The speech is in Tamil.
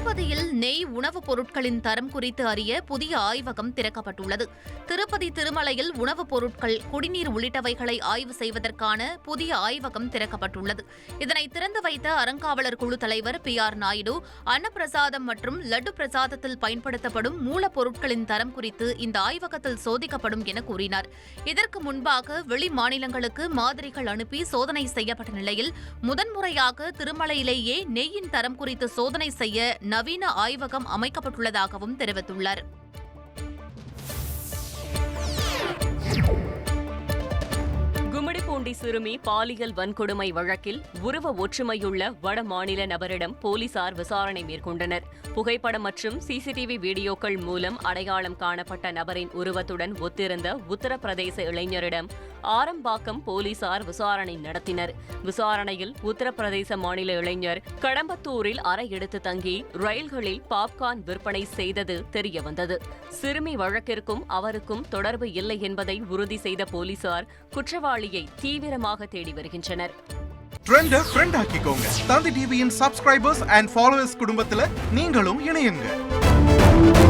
திருப்பதியில் நெய் உணவுப் பொருட்களின் தரம் குறித்து அறிய புதிய ஆய்வகம் திறக்கப்பட்டுள்ளது. திருப்பதி திருமலையில் உணவுப் பொருட்கள் குடிநீர் உள்ளிட்டவைகளை ஆய்வு செய்வதற்கான புதிய ஆய்வகம் திறக்கப்பட்டுள்ளது. இதனை திறந்து வைத்த அறங்காவலர் குழு தலைவர் பி ஆர் நாயுடு அன்னப்பிரசாதம் மற்றும் லட்டு பிரசாதத்தில் பயன்படுத்தப்படும் மூலப்பொருட்களின் தரம் குறித்து இந்த ஆய்வகத்தில் சோதிக்கப்படும் என கூறினார். இதற்கு முன்பாக வெளி மாநிலங்களுக்கு மாதிரிகள் அனுப்பி சோதனை செய்யப்பட்ட நிலையில் முதன்முறையாக திருமலையிலேயே நெய்யின் தரம் குறித்து சோதனை செய்ய நவீன ஆய்வகம் அமைக்கப்பட்டுள்ளதாகவும் தெரிவித்துள்ளார். கும்மிடிப்பூண்டி சிறுமி பாலியல் வன்கொடுமை வழக்கில் உருவ ஒற்றுமையுள்ள வட மாநில நபரிடம் போலீசார் விசாரணை மேற்கொண்டனர். புகைப்படம் மற்றும் சிசிடிவி வீடியோக்கள் மூலம் அடையாளம் காணப்பட்ட நபரின் உருவத்துடன் ஒத்திருந்த உத்தரப்பிரதேச இளைஞரிடம் ஆரம்பாக்கம் போலீசார் விசாரணை நடத்தினர். விசாரணையில் உத்தரப்பிரதேச மாநில இளைஞர் கடம்பத்தூரில் அறை எடுத்து தங்கி ரயில்களில் பாப்கார்ன் விற்பனை செய்தது தெரியவந்தது. சிறுமி வழக்கிற்கும் அவருக்கும் தொடர்பு இல்லை என்பதை உறுதி செய்த போலீசார் குற்றவாளியை தீவிரமாக தேடி வருகின்றனர். ட்ரெண்ட ஃப்ரெண்ட் ஆக்கிக்கோங்க. தந்தி டிவியின் சப்ஸ்கிரைபர்ஸ் அண்ட் ஃபாலோவர்ஸ் குடும்பத்தில் நீங்களும் இணையுங்க.